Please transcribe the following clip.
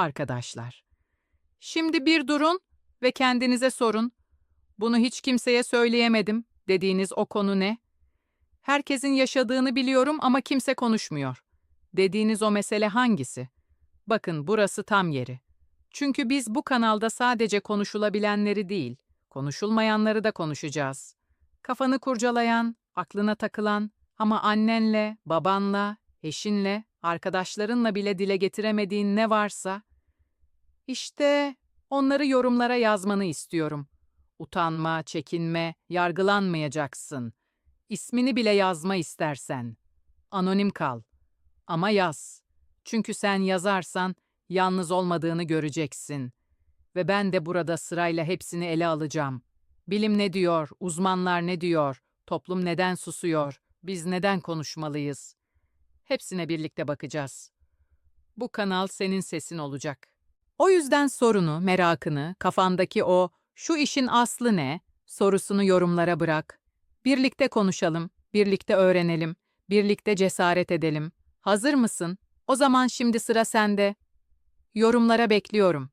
arkadaşlar. Şimdi bir durun ve kendinize sorun. Bunu hiç kimseye söyleyemedim dediğiniz o konu ne? Herkesin yaşadığını biliyorum ama kimse konuşmuyor. Dediğiniz o mesele hangisi? Bakın burası tam yeri. Çünkü biz bu kanalda sadece konuşulabilenleri değil, konuşulmayanları da konuşacağız. Kafanı kurcalayan, aklına takılan ama annenle, babanla, eşinle, arkadaşlarınla bile dile getiremediğin ne varsa, işte onları yorumlara yazmanı istiyorum. Utanma, çekinme, yargılanmayacaksın. İsmini bile yazma istersen. Anonim kal. Ama yaz. Çünkü sen yazarsan yalnız olmadığını göreceksin. Ve ben de burada sırayla hepsini ele alacağım. Bilim ne diyor, uzmanlar ne diyor, toplum neden susuyor, biz neden konuşmalıyız? Hepsine birlikte bakacağız. Bu kanal senin sesin olacak. O yüzden sorunu, merakını, kafandaki o şu işin aslı ne sorusunu yorumlara bırak. Birlikte konuşalım, birlikte öğrenelim, birlikte cesaret edelim. Hazır mısın? O zaman şimdi sıra sende. Yorumlara bekliyorum.